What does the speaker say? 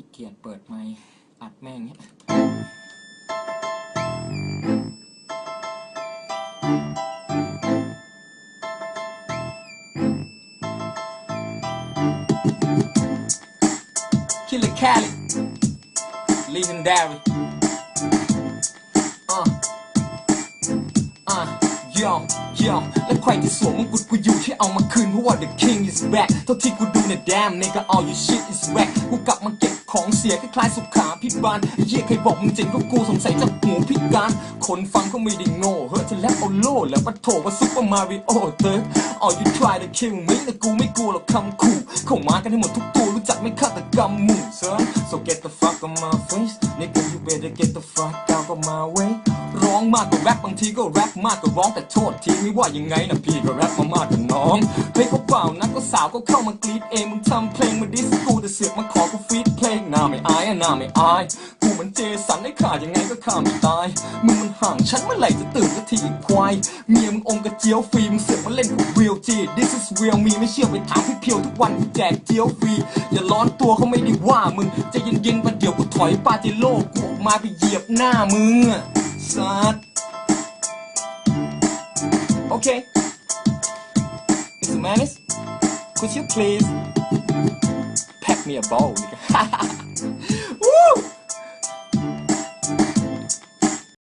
ขี้เกียจเปิดไมค์อัดแม่งเนี้ย Killer Cali Legendary อะอะ yo yo และใครที่สวมมงกุฎกูอยู่ที่เอามาคืนเพราะว่า the king is back เท่าที่กูดูนะ damn nigga all your shit is whack กูกลับมาเก็บ ของเสียคล้ายๆสุขาพิบาลเยี่ยใครบอกมึงเจ๋งก็กูสงสัยจะหูพิการคนฟังก็ไม่ได้โง่เฮ้ยจะแลปเอาโล่แล้วมาโถว่าซุปเปอร์มาริโอเติร์ all you try to kill me แต่กูไม่กลัวหรอกคำขู่เข้ามากันให้หมดทุกตัว จักไม่ฆาตกรรมหมู่ son so get the fuck on my face nigga you better get the fuck out of my way ร้องมากกว่าแรปบางทีก็แรปมากกว่าร้องแต่โทษทีไม่ว่ายังไงนะพี่ก็แรปมามากกว่าน้องเฮ้ยเขาเปล่านะก็สาวก็เข้ามากรีดเองมึงทำเพลงมาดิสกูแต่เสือกมาขอกูฟีดเพลง น้าไม่อายอะหน้าไม่อาย กูมือนเจสันได้ขาดยังไงก็ข้าไม่ตาย มึงมันห่างฉันเมื่อไหร่จะตื่นสักทีควายเมียมึงองกระเจียวฟรีมึงเสือกมาเล่นกับ real G this is real me ไม่เชื่อไปถามพี่เพียวทุกวันกูแจกเจียวฟรี อย่าร้อนตัวเขาไม่ได้ว่ามึงจะเย็นๆประเดี๋ยวกูถอยปาติโลกกูออกมาไปเหยียบหน้ามึงอะสัส Okay. Mr. Manis, could you please me a bowl? Woo!